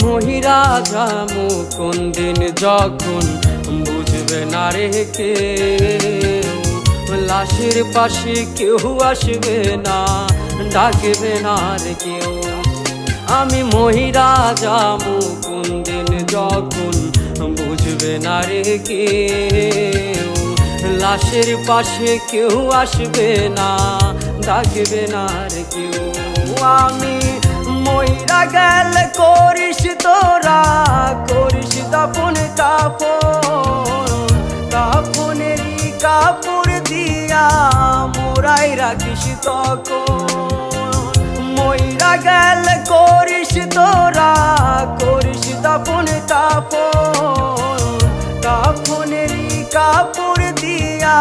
আমি মহিরা যামু কোন দিন যখন বুঝবে না রে কে, লাশের পাশে কেউ আসবে না, ডাকবে না রে কেউ। আমি মহিরা যামু কোন দিন যখন বুঝবে না রে কেউ, লাশের পাশে কেউ আসবে না, ডাকবে না রে কেউ। আমি মইরা গেল করিস তোরা, করিস দাপন কাপন কাপনেরই কাপড় দিয়া মোরাই রাখিস তখন। মইরা গেল করিস তোরা, করিস দাপন কাপন কাপনেরই কাপড় দিয়া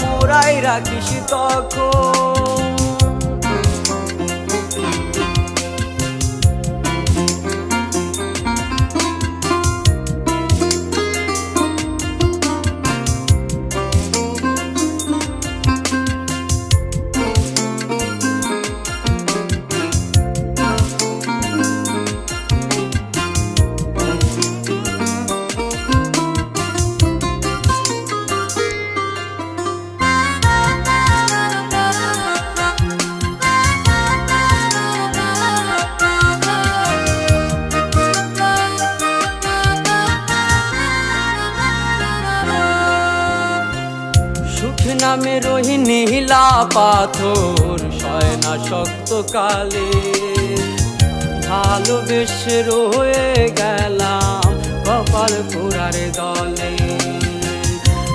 মোরাই রাখিস তখন। সুখ নামে রহি নীলা পাথর সয় না শক্ত কালে। ভালোবেসে রয়ে গেলাম কপাল পুরার দলে।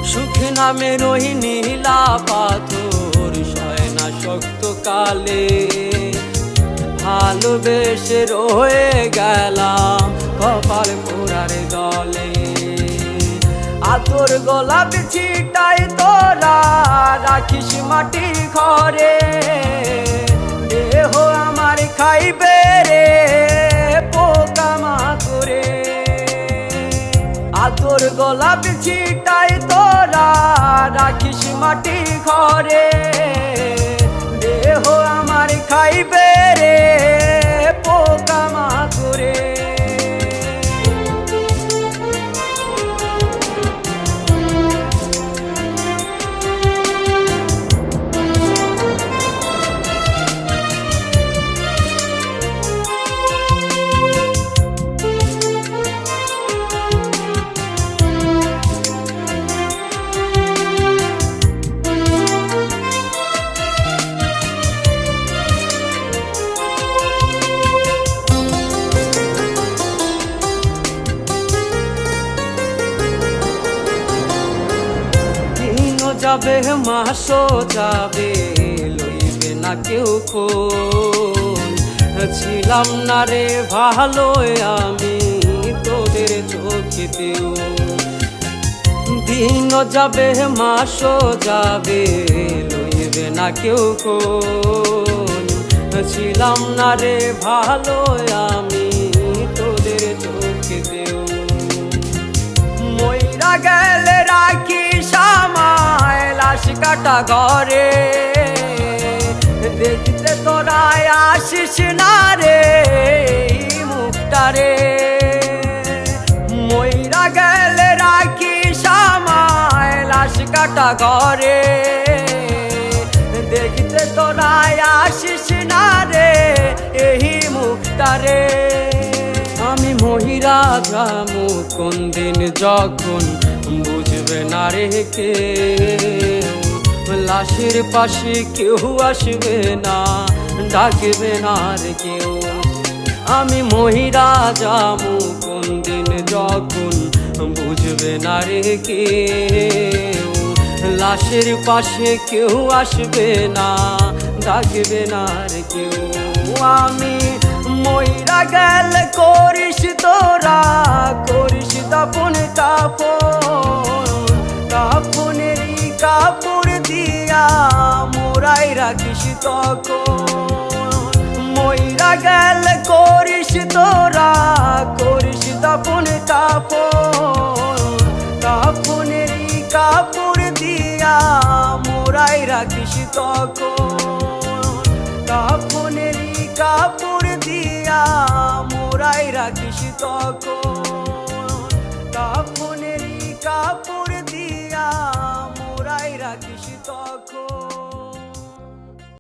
সুখ নামে রহি নীলা পাথর সয় না শক্ত কালে। ভালোবেসে রয়ে গেলাম কপাল পুরার দলে। আতর গোলাপ ছিটাই তোরা রাখিস মাটি ঘরে, দেহ আমার খাইবে রে পোকামা করে আতর গোলাপ ছিটাই তোরা, রাখিস মাটি ঘরে, দেহ আমার খাইবে যাবে মাসও যাবে, লইবে না কেউ ছিলাম না রে ভালো আমি, তোদের চোখেতেও। দিন যাবে মাসও যাবে, লইবে না কেউ ছিলাম না রে ভালো আমি, তোদের চোখেতেও। মইরা গেলে রাখি কাটা ঘরে। দেখতে তোরা আসিস না রে মুখটা রে। মইরা গেলে রাখি সামায় লাশ কাটা ঘরে। দেখতে তোরা আসিস না রে, এই মুখটা রে। আমি মহিরা যামু কোন দিন যখন বুঝবে না রে কে। লাশের পাশে কেউ আসবে না, ডাকবে না রে কেউ। আমি মহিরা যামু কোন দিন যখন বুঝবে না রে কে লাশের পাশে কেউ আসবে না, ডাকবে না রে কেউ। আমি মইরা গেল থাকিস তখন। মইরা গেল করিস তোরা, করিস তখন কাপড় কাপনের কাপড় দিয়া মোরাই রাখিস তখন। কাপনের কাপড় দিয়া মোরাই রাখিস তখন। কাপনের কাপড়